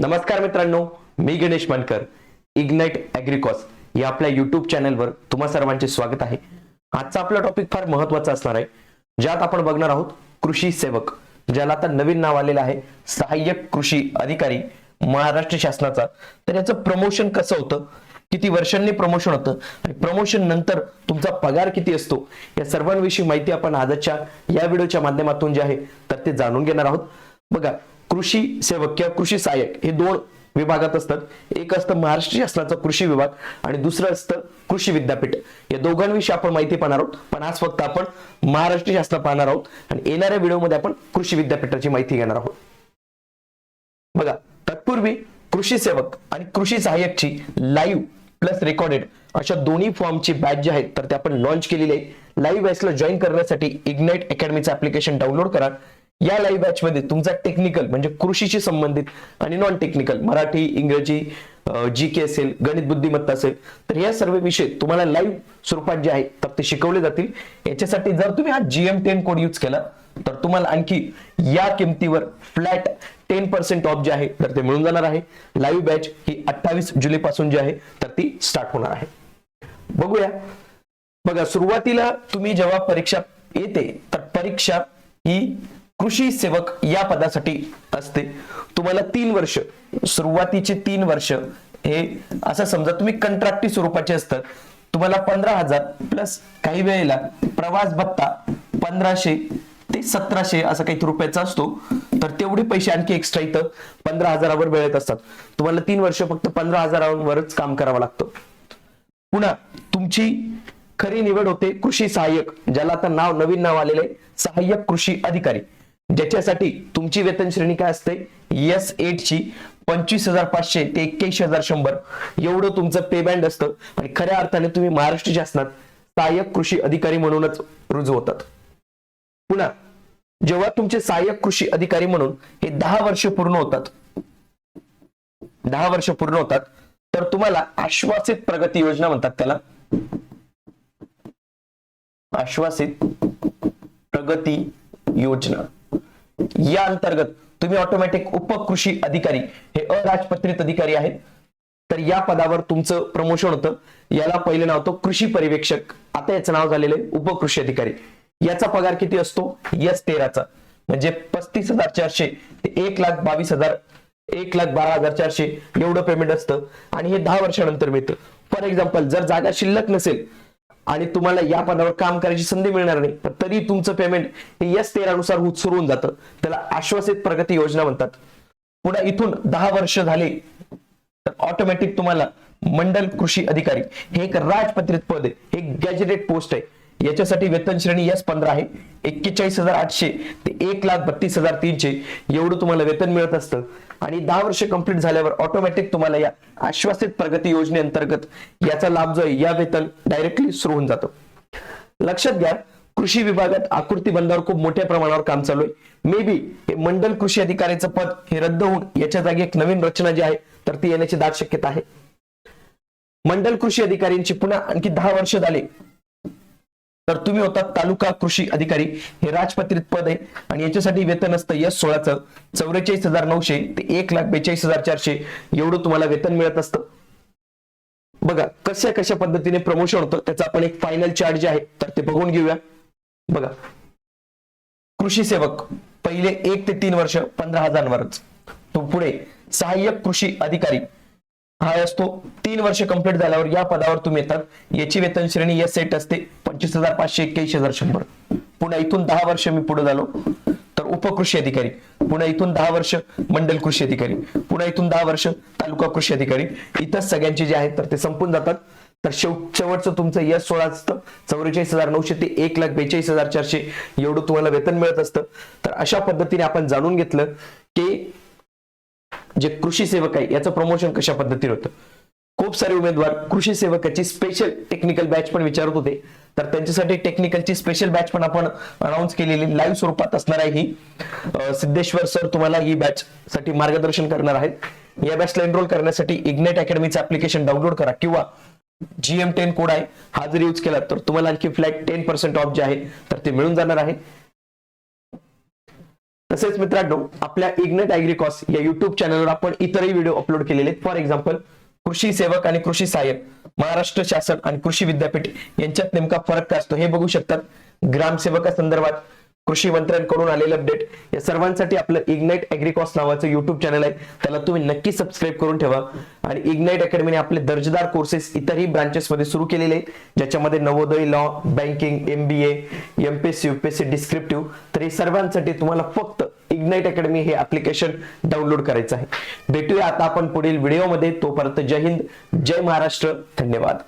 नमस्कार मित्रांनो मी गणेश मानकर इग्नाइट अॅग्रिकॉस या आपल्या युट्यूब चॅनलवर तुम्हा सर्वांचे स्वागत आहे. आजचा आपला टॉपिक फार महत्त्वाचा असणार आहे. ज्यात आपण बघणार आहोत कृषी सेवक ज्याला आता नवीन नाव आलेलं आहे सहाय्यक कृषी अधिकारी महाराष्ट्र शासनाचा. तर याचं प्रमोशन कसं होतं? किती वर्षांनी प्रमोशन होतं? आणि प्रमोशन नंतर तुमचा पगार किती असतो? या सर्वांविषयी माहिती आपण आजच्या या व्हिडिओच्या माध्यमातून जे आहे तर ते जाणून घेणार आहोत. बघा कृषी सेवक किंवा कृषी सहाय्यक हे दोन विभागात असतात. एक असतं महाराष्ट्र शासनाचा कृषी विभाग आणि दुसरं असतं कृषी विद्यापीठ. या दोघांविषयी आपण माहिती पाहणार आहोत. पण आज फक्त आपण महाराष्ट्र शासन पाहणार आहोत आणि येणाऱ्या व्हिडिओमध्ये आपण कृषी विद्यापीठाची माहिती घेणार आहोत. बघा तत्पूर्वी कृषी सेवक आणि कृषी सहाय्यकची लाईव्ह प्लस रेकॉर्डेड अशा दोन्ही फॉर्मची बॅच जी आहेत तर ते आपण लॉन्च केलेली आहे. लाईव्ह बॅचला जॉईन करण्यासाठी इग्नाइट अकॅडमीचं ऍप्लिकेशन डाउनलोड करा. या लाईव्ह बॅच मध्ये तुमचा टेक्निकल म्हणजे कृषीशी संबंधित आणि नॉन टेक्निकल मराठी इंग्रजी जी के असेल गणित बुद्धिमत्ता असेल तर या सर्व विषय तुम्हाला लाईव्ह स्वरूपात जे आहे तर ते शिकवले जातील. याच्यासाठी जर तुम्ही हा जीएम टेन कोड यूज केला तर तुम्हाला आणखी या किमतीवर फ्लॅट टेन पर्सेंट ऑफ जे आहे तर ते मिळून जाणार आहे. लाईव्ह बॅच ही अठ्ठावीस जुलै पासून जी आहे तर ती स्टार्ट होणार आहे. बघूया. बघा सुरुवातीला तुम्ही जेव्हा परीक्षा येते तर परीक्षा ही कृषी सेवक या पदासाठी असते. तुम्हाला तीन वर्ष सुरुवातीचे तीन वर्ष हे असं समजा तुम्ही कंत्राटी स्वरूपाचे असतात तुम्हाला पंधरा हजार प्लस काही वेळेला प्रवास भत्ता पंधराशे ते सतराशे असा काही रुपयाचा असतो. तर तेवढे पैसे आणखी एक्स्ट्रा इथं पंधरा हजारावर मिळत असतात. तुम्हाला तीन वर्ष फक्त पंधरा हजारावरच काम करावं लागतं. पुन्हा तुमची खरी निवड होते कृषी सहाय्यक ज्याला आता नाव नवीन नाव आलेलं आहे सहाय्यक कृषी अधिकारी. ज्याच्यासाठी तुमची वेतन श्रेणी काय असते? एस एट ची पंचवीस हजार पाचशे ते एक्क्याऐंशी हजार शंभर. एवढं तुमचं पे बँड असतं आणि खऱ्या अर्थाने तुम्ही महाराष्ट्र शासनात सहाय्यक कृषी अधिकारी म्हणूनच रुजू होतात पुन्हा जेव्हा तुमचे सहाय्यक कृषी अधिकारी म्हणून हे दहा वर्ष पूर्ण होतात दहा वर्ष पूर्ण होतात तर तुम्हाला आश्वासित प्रगती योजना म्हणतात त्याला. आश्वासित प्रगती योजना. या अंतर्गत तुम्ही ऑटोमॅटिक उपकृषी अधिकारी हे अराजपत्रित अधिकारी आहेत. तर या पदावर तुमचं प्रमोशन होतं. याला पहिलं नाव होतं कृषी पर्यवेक्षक. आता याचं नाव झालेलं आहे उपकृषी अधिकारी. याचा पगार किती असतो? यस तेराचा. म्हणजे पस्तीस हजार चारशे ते एक लाख बावीस हजार एक लाख बारा हजार चारशे एवढं पेमेंट असतं. आणि हे दहा वर्षानंतर मिळतं. फॉर एक्झाम्पल जर जागा शिल्लक नसेल आणि तुम्हाला या पदावर काम करायची संधी मिळणार नाही. तर तरी तुमचं पेमेंट हे यस तेरानुसार सुरू होऊन जातं. त्याला आश्वासित प्रगती योजना म्हणतात. पुन्हा इथून दहा वर्ष झाले तर ऑटोमॅटिक तुम्हाला मंडल कृषी अधिकारी हे एक राजपत्रित पद आहे. एक गॅजेटेड पोस्ट आहे. याच्यासाठी वेतन श्रेणी एस पंधरा आहे. एक्केचाळीस हजार आठशे ते एक लाख बत्तीस हजार तीनशे एवढं तुम्हाला वेतन मिळत असतं. आणि दहा वर्ष कंप्लीट झाल्यावर ऑटोमॅटिक तुम्हाला या आश्वासित प्रगती योजनेअंतर्गत याचा लाभ जो आहे या वेतन डायरेक्टली सुरू होऊन जातो. लक्षात घ्या कृषी विभागात आकृती बंधावर खूप मोठ्या प्रमाणावर काम चालू आहे. मे बी हे मंडल कृषी अधिकाऱ्याचं पद हे रद्द होऊन याच्या जागी एक नवीन रचना जी आहे तर ती येण्याची दाट शक्यता आहे. मंडल कृषी अधिकाऱ्यांची पुन्हा आणखी दहा वर्ष झाले. तर तुम्ही होता तालुका कृषी अधिकारी. हे राजपत्रित पद आहे. आणि याच्यासाठी वेतन असतं यस सोळाचं. चौवेचाळीस हजार नऊशे ते एक लाख बेचाळीस हजार चारशे. एवढं तुम्हाला वेतन मिळत असतं. बघा कशा कशा पद्धतीने प्रमोशन होतं त्याचा आपण एक फायनल चार्ट जे आहे. तर ते बघून घेऊया. बघा. कृषी सेवक पहिले एक ते तीन वर्ष पंधरा हजारांवरच. तो पुढे सहाय्यक कृषी अधिकारी. हा असतो. तीन वर्ष कंप्लीट झाल्यावर या पदावर तुम्ही येतात. याची वेतन श्रेणी एस सेट असते. पंचवीस हजार पाचशे एक्क्याऐंशी हजार शंभर. पुन्हा इथून दहा वर्ष मी पुढे झालो. तर उपकृषी अधिकारी. पुन्हा इथून दहा वर्ष मंडल कृषी अधिकारी. पुन्हा इथून दहा वर्ष तालुका कृषी अधिकारी. इथं सगळ्यांचे जे आहेत तर ते संपून जातात. तर शेवट शेवटचं तुमचं यस सोळा असतं. चौवेचाळीस हजार नऊशे ते एक लाख बेचाळीस हजार चारशे. एवढं तुम्हाला वेतन मिळत असतं. तर अशा पद्धतीने आपण जाणून घेतलं की जे कृषी सेवक आहे याचं प्रमोशन कशा पद्धतीने होतं? खूप सारे उमेदवार कृषी सेवकाची स्पेशल टेक्निकल बॅच पण विचारत होते. तर त्यांच्यासाठी टेक्निकलची स्पेशल बॅच पण आपण अनाऊन्स केलेली लाईव्ह स्वरूपात असणार आहे ही. सिद्धेश्वर सर तुम्हाला ही बॅच साठी मार्गदर्शन करणार आहेत. या बॅचला एनरोल करण्यासाठी इग्नेट अकॅडमीचं ऍप्लिकेशन डाउनलोड करा किंवा जीएम टेन कोड आहे हा जर यूज केला तर तुम्हाला आणखी फ्लॅट टेन पर्सेंट ऑफ जे आहे तर ते मिळून जाणार आहे. तसेच मित्रांनो आपल्या इग्नेट अॅग्रिकॉस या युट्यूब चॅनलवर आपण इतरही व्हिडिओ अपलोड केलेले आहेत. फॉर एक्झाम्पल कृषी सेवक आणि कृषी सहाय्यक महाराष्ट्र शासन आणि कृषी विद्यापीठ यांच्यात नेमका फरक काय असतो हे बघू शकतात. ग्रामसेवका संदर्भात कृषी मंत्र्यांकडून आलेलं अपडेट या सर्वांसाठी आपलं इग्नाइट अॅग्रिकॉस नावाचं युट्यूब चॅनल आहे. त्याला तुम्ही नक्की सबस्क्राईब करून ठेवा. आणि इग्नाइट अकॅडमीने आपले दर्जेदार कोर्सेस इतरही ब्रांचेस मध्ये सुरू केलेले आहेत, ज्याच्यामध्ये Navodaya law banking MBA MPSC UPSC descriptive तर हे सर्वांसाठी तुम्हाला फक्त इग्नाइट अकॅडमी हे ऍप्लिकेशन डाउनलोड करायचं आहे. भेटूया आता आपण पुढील व्हिडिओमध्ये तोपर्यंत जय हिंद जय महाराष्ट्र. धन्यवाद.